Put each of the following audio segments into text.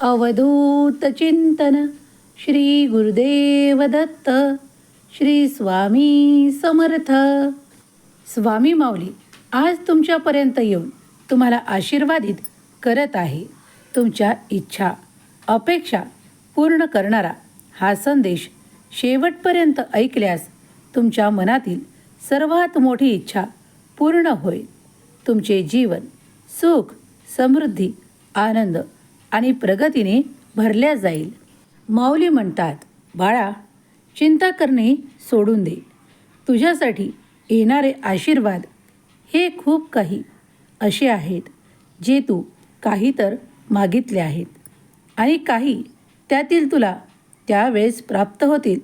अवधूत चिंतन श्री गुरुदेव दत्त श्री स्वामी समर्थ. स्वामी माऊली आज तुमच्यापर्यंत येऊन तुम्हाला आशीर्वादित करत आहे. तुमच्या इच्छा अपेक्षा पूर्ण करणारा हा संदेश शेवटपर्यंत ऐकल्यास तुमच्या मनातील सर्वात मोठी इच्छा पूर्ण होईल. तुमचे जीवन सुख समृद्धी आनंद आणि प्रगतीने भरल्या जाईल. माऊली म्हणतात बाळा चिंता करणे सोडून दे. तुझ्यासाठी येणारे आशीर्वाद हे खूप काही असे आहेत जे तू काही तर मागितले आहेत. आणि काही त्यातील तुला त्यावेळेस प्राप्त होतील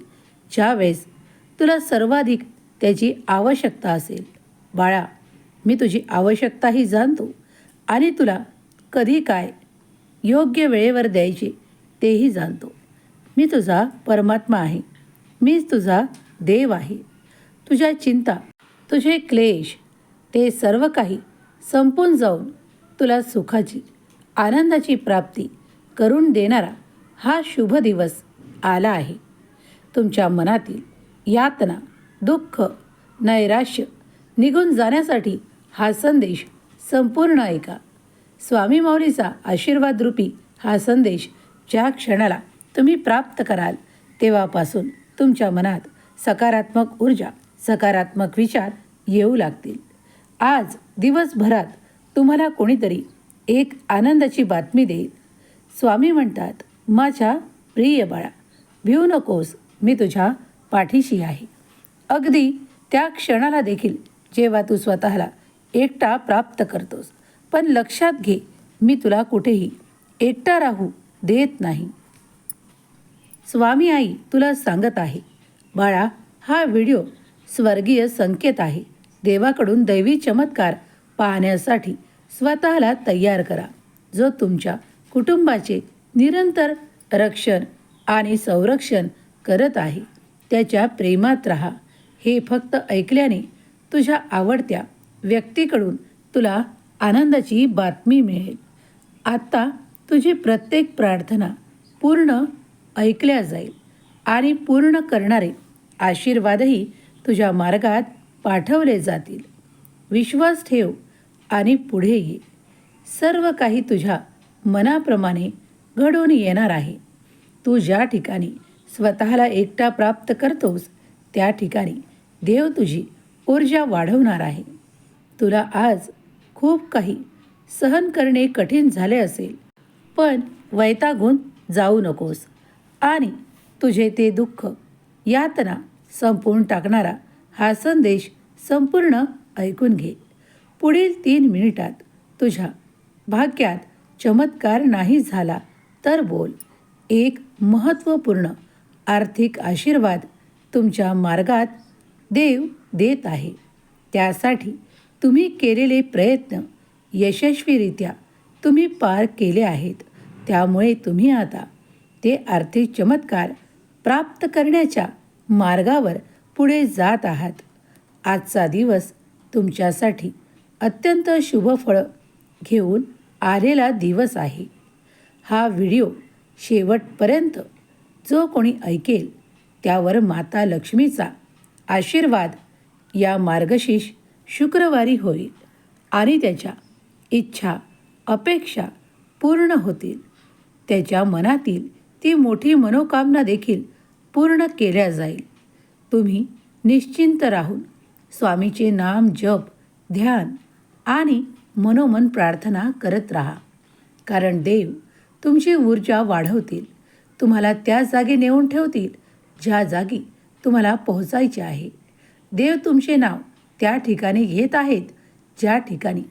ज्यावेळेस तुला सर्वाधिक त्याची आवश्यकता असेल. बाळा मी तुझी आवश्यकताही जाणतो आणि तुला कधी काय योग्य वेळेवर द्यायचे तेही जाणतो. मी तुझा परमात्मा आहे. मीच तुझा देव आहे. तुझ्या चिंता तुझे क्लेश ते सर्व काही संपून जाऊन तुला सुखाची आनंदाची प्राप्ती करून देणारा हा शुभ दिवस आला आहे. तुमच्या मनातील यातना दुःख नैराश्य निघून जाण्यासाठी हा संदेश संपूर्ण ऐका. स्वामी माऊलीचा आशीर्वाद रूपी हा संदेश ज्या क्षणाला तुम्ही प्राप्त कराल तेव्हापासून तुमच्या मनात सकारात्मक ऊर्जा सकारात्मक विचार येऊ लागतील. आज दिवसभरात तुम्हाला कोणीतरी एक आनंदाची बातमी देईल. स्वामी म्हणतात माझ्या प्रिय बाळा भिऊ नकोस मी तुझ्या पाठीशी आहे. अगदी त्या क्षणाला देखील जेव्हा तू स्वतःला एकटा प्राप्त करतोस पण लक्षात घे मी तुला कुठेही एकटा राहू देत नाही. स्वामी आई तुला सांगत आहे बाळा हा व्हिडिओ स्वर्गीय संकेत आहे. देवाकडून दैवी चमत्कार पाहण्यासाठी स्वतःला तयार करा. जो तुमच्या कुटुंबाचे निरंतर रक्षण आणि संरक्षण करत आहे त्याच्या प्रेमात राहा. हे फक्त ऐकल्याने तुझ्या आवडत्या व्यक्तीकडून तुला आनंदाची बातमी मिळेल. आत्ता तुझी प्रत्येक प्रार्थना पूर्ण ऐकल्या जाईल आणि पूर्ण करणारे आशीर्वादही तुझ्या मार्गात पाठवले जातील. विश्वास ठेव आणि पुढे ये. सर्व काही तुझ्या मनाप्रमाणे घडून येणार आहे. तू ज्या ठिकाणी स्वतःला एकटा प्राप्त करतोस त्या ठिकाणी देव तुझी ऊर्जा वाढवणार आहे. तुला आज खूप काही सहन करणे कठीण झाले असेल. पण वैतागून जाऊ नकोस. आणि तुझे ते दुःख यातना संपवून टाकणारा हा संदेश संपूर्ण ऐकून घे. पुढील तीन मिनिटात तुझ्या भाग्यात चमत्कार नाही झाला तर बोल. एक महत्त्वपूर्ण आर्थिक आशीर्वाद तुमच्या मार्गात देव देत आहे. त्यासाठी तुम्ही केलेले प्रयत्न यशस्वीरित्या तुम्ही पार केले आहेत. त्यामुळे तुम्ही आता ते आर्थिक चमत्कार प्राप्त करण्याच्या मार्गावर पुढे जात आहात. आजचा दिवस तुमच्यासाठी अत्यंत शुभफळ घेऊन आलेला दिवस आहे. हा व्हिडिओ शेवटपर्यंत जो कोणी ऐकेल त्यावर माता लक्ष्मीचा आशीर्वाद या मार्गशीर्ष शुक्रवारी होईल. आणि त्याच्या इच्छा अपेक्षा पूर्ण होतील. त्याच्या मनातील ती मोठी मनोकामना देखील पूर्ण केल्या जाईल. तुम्ही निश्चिंत राहून स्वामीचे नाम जप ध्यान आणि मनोमन प्रार्थना करत राहा. कारण देव तुमची ऊर्जा वाढवतील. तुम्हाला त्या जागी नेऊन ठेवतील ज्या जागी तुम्हाला पोहोचायचे आहे. देव तुमचे नाव त्या ठिकाणी घेत आहेत ज्या ठिकाणी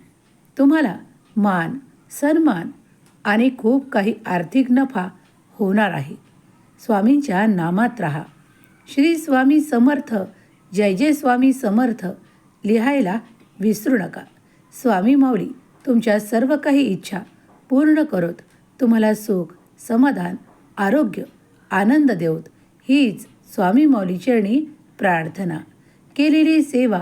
तुम्हाला मान सन्मान आणि खूप काही आर्थिक नफा होणार आहे. स्वामींच्या नामात राहा. श्री स्वामी समर्थ जय जय स्वामी समर्थ लिहायला विसरू नका. स्वामी माऊली तुमच्या सर्व काही इच्छा पूर्ण करत. तुम्हाला सुख समाधान आरोग्य आनंद देवत. हीच स्वामी माऊली चरणी प्रार्थना. केलेली सेवा